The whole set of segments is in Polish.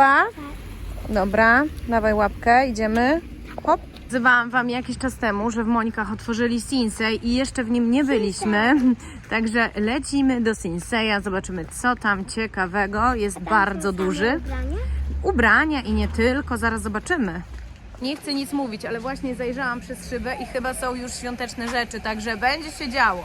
Gotowa? Dobra, dawaj łapkę, idziemy. Hop. Wam jakiś czas temu, że w Monikach otworzyli Sinsei i jeszcze w nim nie byliśmy. Także lecimy do Sinseya, zobaczymy co tam ciekawego. Jest bardzo duży. Ubrania i nie tylko, zaraz zobaczymy. Nie chcę nic mówić, ale właśnie zajrzałam przez szybę i chyba są już świąteczne rzeczy, także będzie się działo.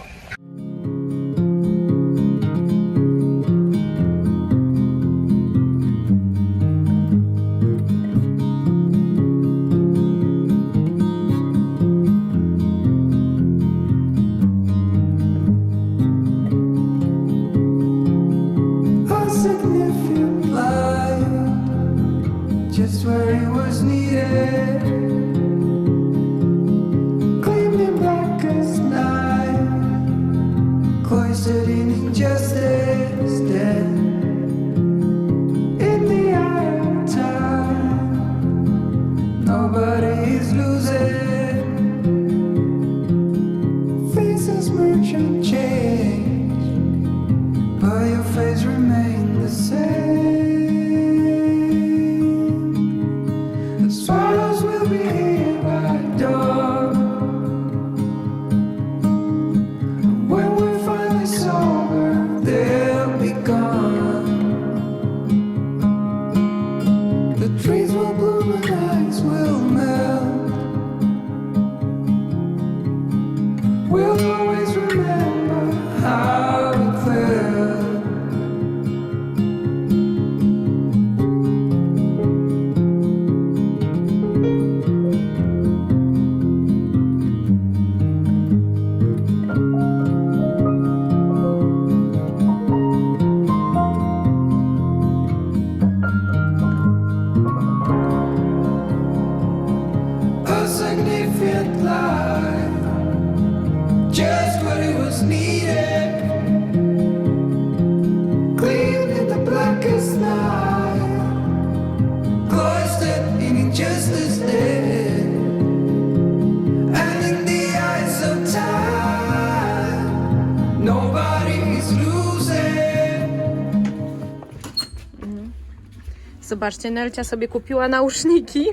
Zobaczcie, Nelcia sobie kupiła nauszniki.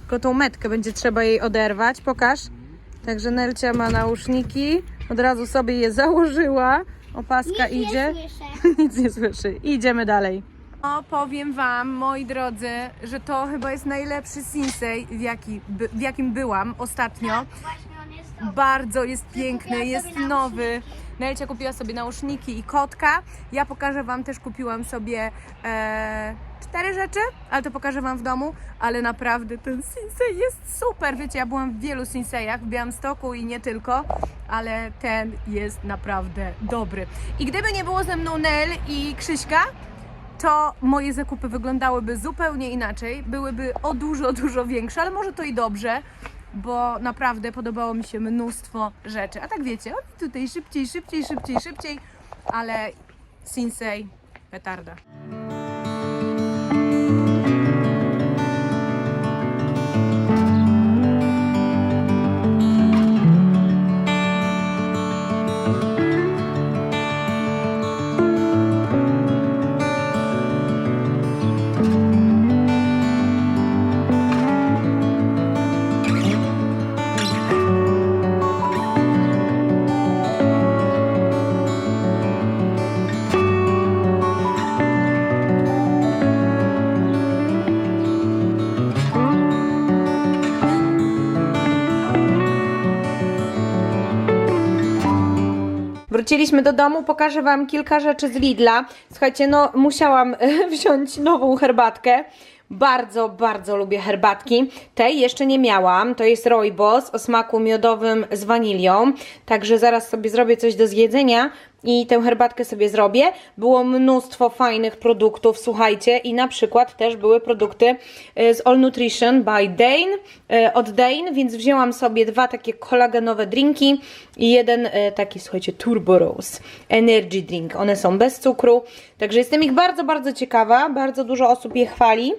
Tylko tą metkę będzie trzeba jej oderwać. Pokaż. Także Nelcia ma nauszniki. Od razu sobie je założyła. Opaska idzie. Nic nie słyszy. Idziemy dalej. O, powiem Wam, moi drodzy, że to chyba jest najlepszy Sinsei, w, jaki, by, w jakim byłam ostatnio. Właśnie on jest dobry. Bardzo jest piękny, jest nowy. Nelcia kupiła sobie nauszniki i kotka. Ja pokażę Wam też, kupiłam sobie e, cztery rzeczy, ale to pokażę Wam w domu. Ale naprawdę ten Sinsei jest super. Wiecie, ja byłam w wielu Sinsejach, w Białymstoku i nie tylko, ale ten jest naprawdę dobry. I gdyby nie było ze mną Nel i Krzyśka, to moje zakupy wyglądałyby zupełnie inaczej. Byłyby o dużo, dużo większe, ale może to i dobrze, bo naprawdę podobało mi się mnóstwo rzeczy. A tak wiecie, oni tutaj szybciej, szybciej, szybciej, szybciej, ale Sinsei petarda. Wróciliśmy do domu, pokażę Wam kilka rzeczy z Lidla. Słuchajcie, no musiałam wziąć nową herbatkę. Bardzo, bardzo lubię herbatki. Tej jeszcze nie miałam. To jest Rooibos o smaku miodowym z wanilią. Także zaraz sobie zrobię coś do zjedzenia i tę herbatkę sobie zrobię. Było mnóstwo fajnych produktów, słuchajcie, i na przykład też były produkty y, z All Nutrition by Dane, y, od Dane, więc wzięłam sobie dwa takie kolagenowe drinki i jeden y, taki, słuchajcie, Turbo Rose Energy Drink. One są bez cukru, także jestem ich bardzo, bardzo ciekawa. Bardzo dużo osób je chwali,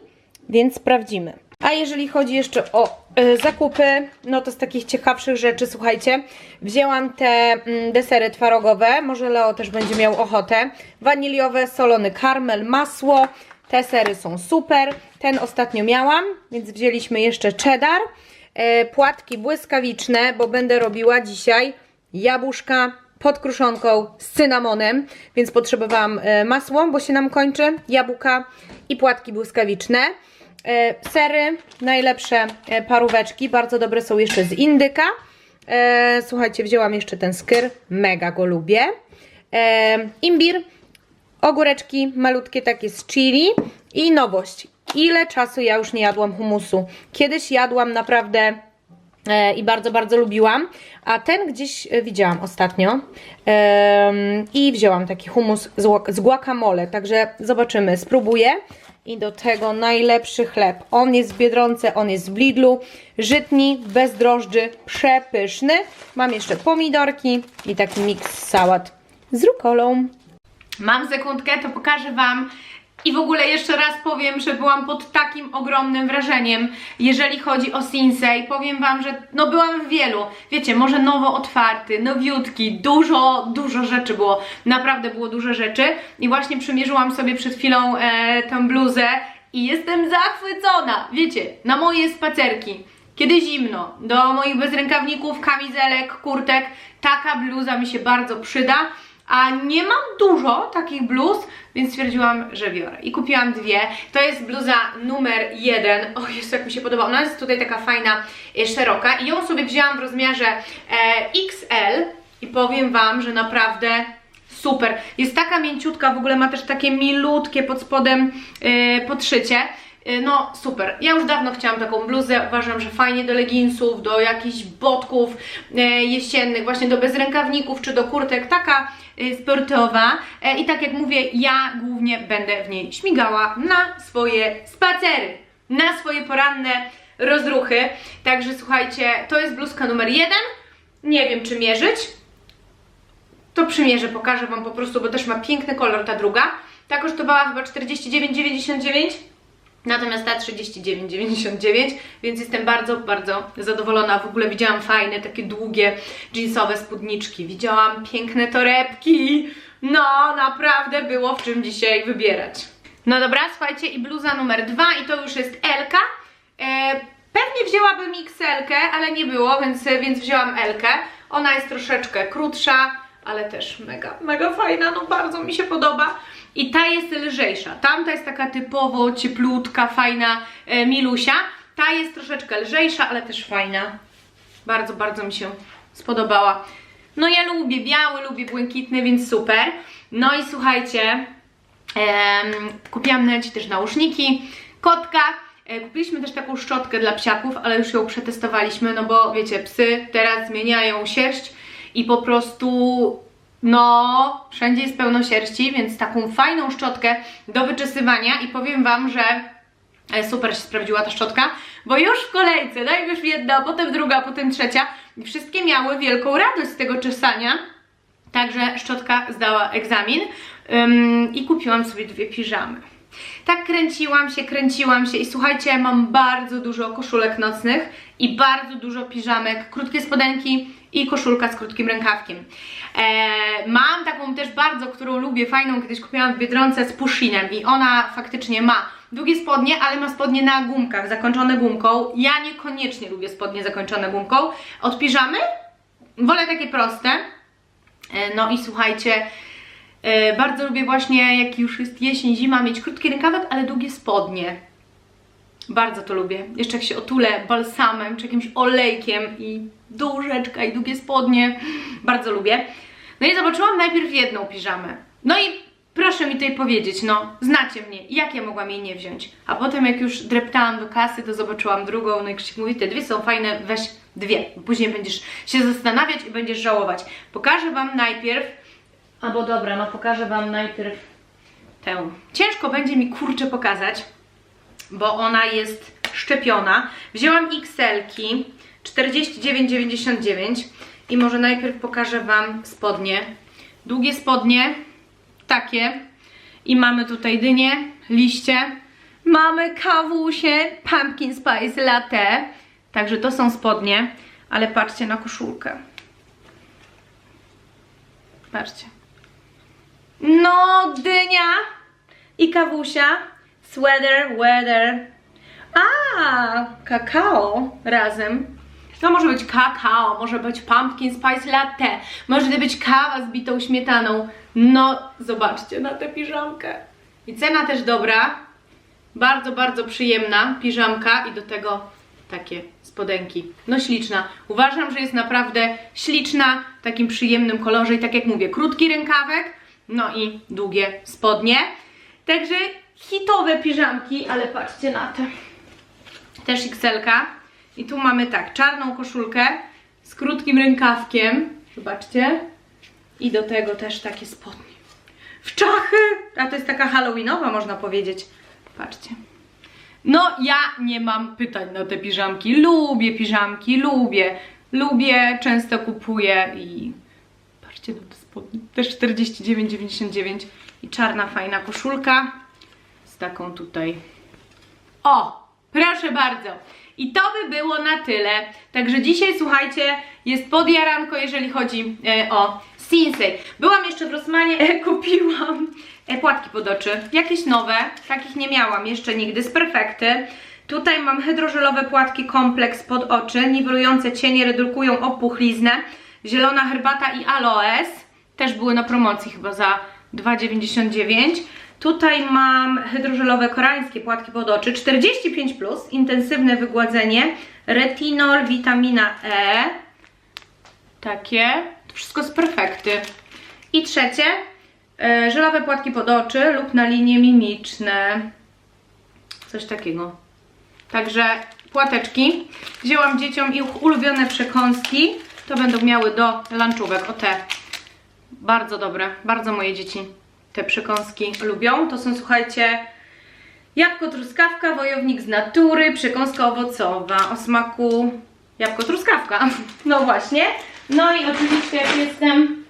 więc sprawdzimy. A jeżeli chodzi jeszcze o y, zakupy, no to z takich ciekawszych rzeczy, słuchajcie, wzięłam te mm, desery twarogowe, może Leo też będzie miał ochotę. Waniliowe, solony karmel, masło, Te sery są super. Ten ostatnio miałam, więc wzięliśmy jeszcze cheddar. E, płatki błyskawiczne, bo będę robiła dzisiaj jabłuszka pod kruszonką z cynamonem, więc potrzebowałam e, masło, bo się nam kończy, jabłka i płatki błyskawiczne. E, sery, najlepsze e, paróweczki, bardzo dobre są jeszcze z indyka. E, słuchajcie, wzięłam jeszcze ten skyr, mega go lubię. Imbir, ogóreczki malutkie takie z chili i nowość. Ile czasu ja już nie jadłam humusu. Kiedyś jadłam naprawdę i bardzo, bardzo lubiłam, a ten gdzieś e, widziałam ostatnio i wzięłam taki humus z guacamole, także zobaczymy, spróbuję. I do tego najlepszy chleb. On jest w Biedronce, on jest w Lidlu. Żytni, bez drożdży, przepyszny. Mam jeszcze pomidorki i taki miks sałat z rukolą. Mam sekundkę, to pokażę Wam. I w ogóle jeszcze raz powiem, że byłam pod takim ogromnym wrażeniem, jeżeli chodzi o Sinsei. Powiem Wam, że no byłam w wielu. Wiecie, może nowo otwarty, nowiutki, dużo, dużo rzeczy było. Naprawdę było dużo rzeczy. I właśnie przymierzyłam sobie przed chwilą e, tę bluzę i jestem zachwycona. Wiecie, na moje spacerki. Kiedy zimno, do moich bezrękawników, kamizelek, kurtek, taka bluza mi się bardzo przyda. A nie mam dużo takich bluz, więc stwierdziłam, że biorę. I kupiłam dwie. To jest bluza numer jeden. O Jezu, jak mi się podoba. Ona jest tutaj taka fajna, e, szeroka. I ją sobie wzięłam w rozmiarze e, XL. I powiem Wam, że naprawdę super. Jest taka mięciutka, w ogóle ma też takie milutkie pod spodem e, podszycie. E, No super, ja już dawno chciałam taką bluzę, uważam, że fajnie do leginsów, do jakichś botków e, jesiennych, właśnie do bezrękawników czy do kurtek, taka e, sportowa. I tak jak mówię, ja głównie będę w niej śmigała na swoje spacery, na swoje poranne rozruchy, także słuchajcie, to jest bluzka numer jeden, nie wiem czy mierzyć, to przymierzę, pokażę Wam po prostu, bo też ma piękny kolor ta druga. Ta kosztowała chyba 49,99, natomiast ta 39,99, więc jestem bardzo, bardzo zadowolona. W ogóle widziałam fajne, takie długie, jeansowe spódniczki, widziałam piękne torebki. No, naprawdę było w czym dzisiaj wybierać. No dobra, słuchajcie, i bluza numer dwa, i to już jest Elka. E, pewnie wzięłabym XL-kę, ale nie było, więc, więc wzięłam Elkę. Ona jest troszeczkę krótsza, ale też mega, mega fajna, no bardzo mi się podoba. I ta jest lżejsza. Tamta jest taka typowo cieplutka, fajna e, milusia. Ta jest troszeczkę lżejsza, ale też fajna. Bardzo, bardzo mi się spodobała. No ja lubię biały, lubię błękitny, więc super. No i słuchajcie, em, kupiłam na też nauszniki, kotka. E, Kupiliśmy też taką szczotkę dla psiaków, ale już ją przetestowaliśmy, no bo wiecie, psy teraz zmieniają sierść i po prostu no, wszędzie jest pełno sierści, więc taką fajną szczotkę do wyczesywania i powiem Wam, że e, super się sprawdziła ta szczotka, bo już w kolejce, najpierw jedna, potem druga, potem trzecia i wszystkie miały wielką radość z tego czesania, Także szczotka zdała egzamin ym, i kupiłam sobie dwie piżamy. Tak kręciłam się, kręciłam się i słuchajcie, mam bardzo dużo koszulek nocnych i bardzo dużo piżamek, krótkie spodenki i koszulka z krótkim rękawkiem. E, mam taką też bardzo, którą lubię, fajną, kiedyś kupiłam w Biedronce z pushinem i ona faktycznie ma długie spodnie, ale ma spodnie na gumkach, zakończone gumką. Ja niekoniecznie lubię spodnie zakończone gumką. Od piżamy wolę takie proste, E, No i słuchajcie, bardzo lubię właśnie, jak już jest jesień, zima, mieć krótki rękawek, ale długie spodnie. Bardzo to lubię. Jeszcze jak się otulę balsamem czy jakimś olejkiem i dużeczka i długie spodnie. Bardzo lubię. No i zobaczyłam najpierw jedną piżamę. No i proszę mi tutaj powiedzieć, no, znacie mnie, jak ja mogłam jej nie wziąć? A potem jak już dreptałam do kasy, to zobaczyłam drugą, no i Krzyk mówi, te dwie są fajne, weź dwie. Później będziesz się zastanawiać i będziesz żałować. Pokażę Wam najpierw, albo dobra, no pokażę Wam najpierw tę. Ciężko będzie mi kurczę pokazać, bo ona jest szczepiona. Wzięłam XL-ki 49,99 i może najpierw pokażę Wam spodnie. Długie spodnie, takie. I mamy tutaj dynię, liście. Mamy kawusie, pumpkin spice latte. Także to są spodnie, ale patrzcie na koszulkę. Patrzcie. No, dynia i kawusia sweater, weather. A, kakao razem. To może być kakao, może być pumpkin spice latte, może być kawa z bitą śmietaną. No, zobaczcie na tę piżamkę. I cena też dobra. Bardzo, bardzo przyjemna piżamka i do tego takie spodenki. No śliczna. Uważam, że jest naprawdę śliczna, w takim przyjemnym kolorze i tak jak mówię, krótki rękawek, no i długie spodnie. Także hitowe piżamki, ale patrzcie na te. Też XL. I tu mamy tak, czarną koszulkę z krótkim rękawkiem. Zobaczcie. I do tego też takie spodnie. W czachy! A to jest taka halloweenowa, można powiedzieć. Patrzcie. No, ja nie mam pytań na te piżamki. Lubię piżamki, lubię. Lubię, często kupuję i patrzcie te spodnie. Też 49,99 i czarna, fajna koszulka z taką tutaj. O, proszę bardzo. I to by było na tyle. Także dzisiaj, słuchajcie, jest podjaranko, jeżeli chodzi e, o Sinsei. Byłam jeszcze w Rossmanie, e, kupiłam e, płatki pod oczy. Jakieś nowe, takich nie miałam jeszcze nigdy, z Perfekty. Tutaj mam hydrożelowe płatki kompleks pod oczy, niwelujące cienie, redukują opuchliznę. Zielona herbata i aloes. Też były na promocji chyba za 2,99. Tutaj mam hydrożelowe koreańskie płatki pod oczy 45, intensywne wygładzenie, retinol, witamina E. Takie. To wszystko z perfekty. I trzecie, e, żelowe płatki pod oczy lub na linie mimiczne. Coś takiego. Także płateczki. Wzięłam dzieciom ich ulubione przekąski. To będą miały do lunchówek. O te. Bardzo dobre. Bardzo moje dzieci te przekąski lubią. To są, słuchajcie, jabłko truskawka, wojownik z natury, przekąska owocowa o smaku jabłko truskawka. No właśnie. No i oczywiście jak jestem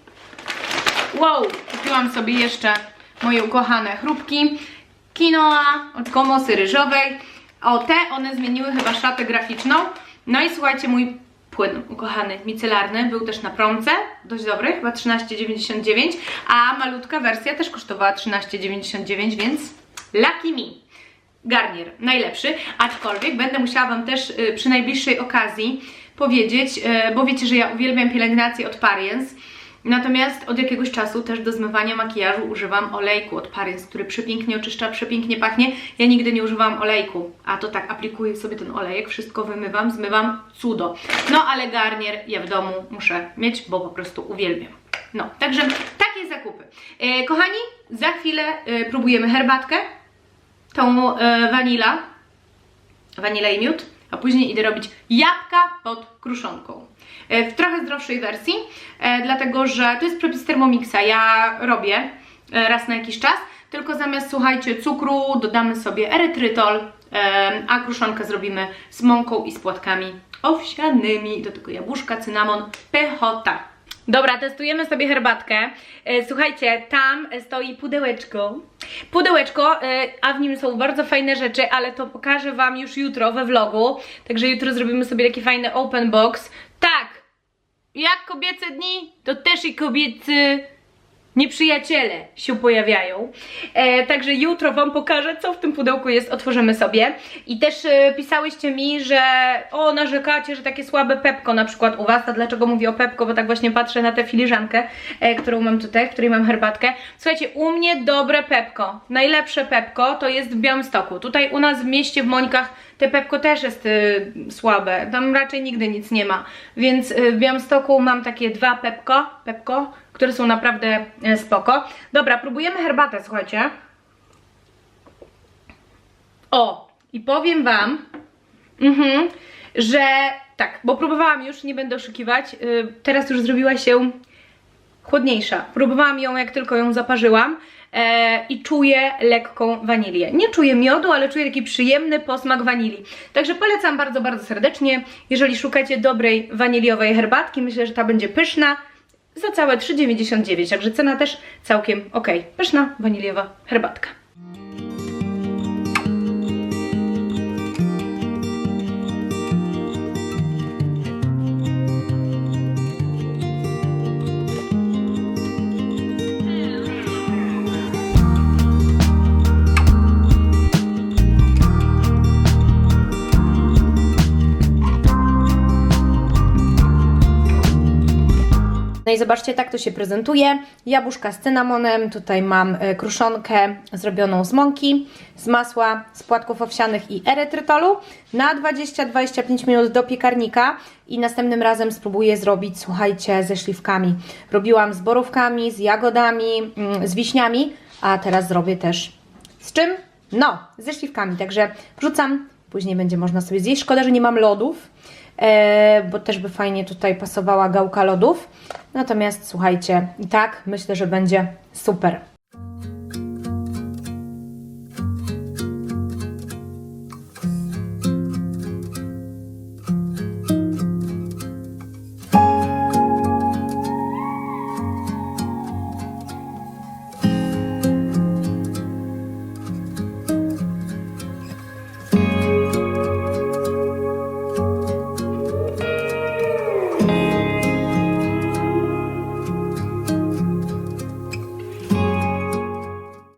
wow, kupiłam sobie jeszcze moje ukochane chrupki quinoa od komosy ryżowej. O te one zmieniły chyba szatę graficzną. No i słuchajcie, mój płyn ukochany, micelarny, był też na promce, dość dobry, chyba 13,99, a malutka wersja też kosztowała 13,99, więc lucky me. Garnier, najlepszy, aczkolwiek będę musiała Wam też y, przy najbliższej okazji powiedzieć, y, bo wiecie, że ja uwielbiam pielęgnację od Pariens, Natomiast od jakiegoś czasu też do zmywania makijażu używam olejku od Pariens, który przepięknie oczyszcza, przepięknie pachnie. Ja nigdy nie używałam olejku, a to tak, aplikuję sobie ten olejek, wszystko wymywam, zmywam, cudo. No ale garnier ja w domu muszę mieć, bo po prostu uwielbiam. No, także takie zakupy. E, kochani, za chwilę e, próbujemy herbatkę, tą e, wanila, wanila i miód, a później idę robić jabłka pod kruszonką. E, W trochę zdrowszej wersji, e, dlatego że to jest przepis Thermomixa. Ja robię e, raz na jakiś czas, tylko zamiast, słuchajcie, cukru dodamy sobie erytrytol, a kruszonkę zrobimy z mąką i z płatkami owsianymi. Do tego jabłuszka, cynamon, pychota. Dobra, testujemy sobie herbatkę. E, Słuchajcie, tam stoi pudełeczko. Pudełeczko, e, a w nim są bardzo fajne rzeczy, ale to pokażę Wam już jutro we vlogu. Także jutro zrobimy sobie taki fajny open box. Tak, jak kobiece dni, to też i kobiecy nieprzyjaciele się pojawiają. E, także jutro Wam pokażę, co w tym pudełku jest, otworzymy sobie. I też e, pisałyście mi, że o, narzekacie, że takie słabe pepko na przykład u Was. A dlaczego mówię o pepko? Bo tak właśnie patrzę na tę filiżankę, e, którą mam tutaj, w której mam herbatkę. Słuchajcie, u mnie dobre pepko, najlepsze pepko to jest w Białymstoku. Tutaj u nas w mieście, w Mońkach, te pepko też jest y, słabe. Tam raczej nigdy nic nie ma. Więc y, w Białymstoku mam takie dwa pepko, pepko, które są naprawdę y, spoko. Dobra, próbujemy herbatę, słuchajcie. O, i powiem Wam, mhm, że tak, bo próbowałam już, nie będę oszukiwać, y, teraz już zrobiła się chłodniejsza. Próbowałam ją, jak tylko ją zaparzyłam i czuję lekką wanilię. Nie czuję miodu, ale czuję taki przyjemny posmak wanilii. Także polecam bardzo, bardzo serdecznie. Jeżeli szukacie dobrej waniliowej herbatki, myślę, że ta będzie pyszna. Za całe 3,99, także cena też całkiem ok. Pyszna waniliowa herbatka. I zobaczcie, tak to się prezentuje. Jabłuszka z cynamonem, tutaj mam e, kruszonkę zrobioną z mąki, z masła, z płatków owsianych i erytrytolu na 20-25 minut do piekarnika i następnym razem spróbuję zrobić, słuchajcie, ze śliwkami. Robiłam z borówkami, z jagodami, mm, z wiśniami, a teraz zrobię też z czym? No, ze śliwkami, także wrzucam, później będzie można sobie zjeść. Szkoda, że nie mam lodów, bo też by fajnie tutaj pasowała gałka lodów. Natomiast słuchajcie, i tak myślę, że będzie super.